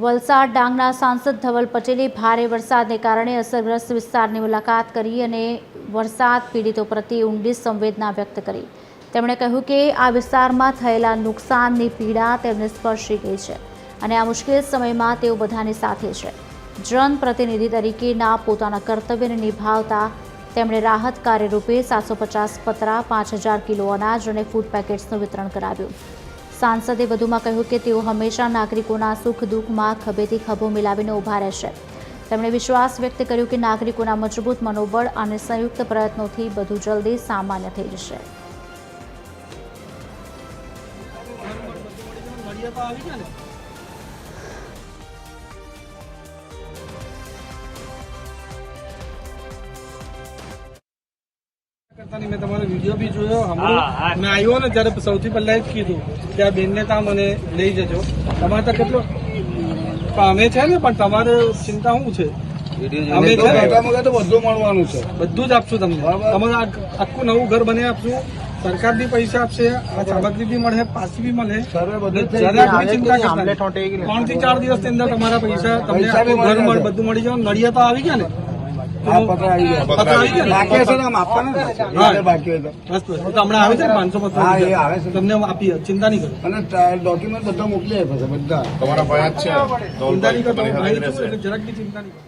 વલસાડ ડાંગના સાંસદ ધવલ પટેલે ભારે વરસાદને કારણે અસરગ્રસ્ત વિસ્તારની મુલાકાત કરી અને વરસાદ પીડિતો પ્રત્યે ઊંડી સંવેદના વ્યક્ત કરી. તેમણે કહ્યું કે આ વિસ્તારમાં થયેલા નુકસાનની પીડા તેમને સ્પર્શી ગઈ છે અને આ મુશ્કેલ સમયમાં તેઓ બધાની સાથે છે. જન પ્રતિનિધિ તરીકેના પોતાના કર્તવ્યને નિભાવતા તેમણે રાહત કાર્યરૂપે સાતસો પચાસ પતરા, પાંચ હજાર કિલો અનાજ અને ફૂડ પેકેટ્સનું વિતરણ કરાવ્યું. સાંસદે વધુમાં કહ્યું કે તેઓ હંમેશા નાગરિકોના સુખ, દુઃખમાં ખભેથી ખભો મિલાવીને ઊભા રહેશે. તેમણે વિશ્વાસ વ્યક્ત કર્યો કે નાગરિકોના મજબૂત મનોબળ અને સંયુક્ત પ્રયત્નોથી બધું જલ્દી સામાન્ય થઈ જશે. કરતા નહીં, મેં તમારો વીડિયો બી જોયો. હમણાં. મેં આવ્યો ને જ્યારે સૌથી પહેલા જ કીધું કે આ બેનને ત્યાં મને લઈ જજો. તમારે ત્યાં કેટલો પણ અમે છે ને પણ તમારે ચિંતા શું છે? અમે તો બધું મળવાનું છે. બધું જ આપશું તમને. તમારે આ આખું નવું ઘર બની આપશું. સરકાર બી પૈસા આપશે આ સામગ્રી બી મળે પાછી બી મળે. ત્રણથી ચાર દિવસની અંદર તમારા પૈસા તમને ઘર મળી બધું મળી જાય. નડિયા તો આવી ગયા ને. ચિંતા નહીં કરો. અને ડોક્યુમેન્ટ બધા મોકલી આપ્યા છે બધા. તમારા ચિંતા નહીં કરો.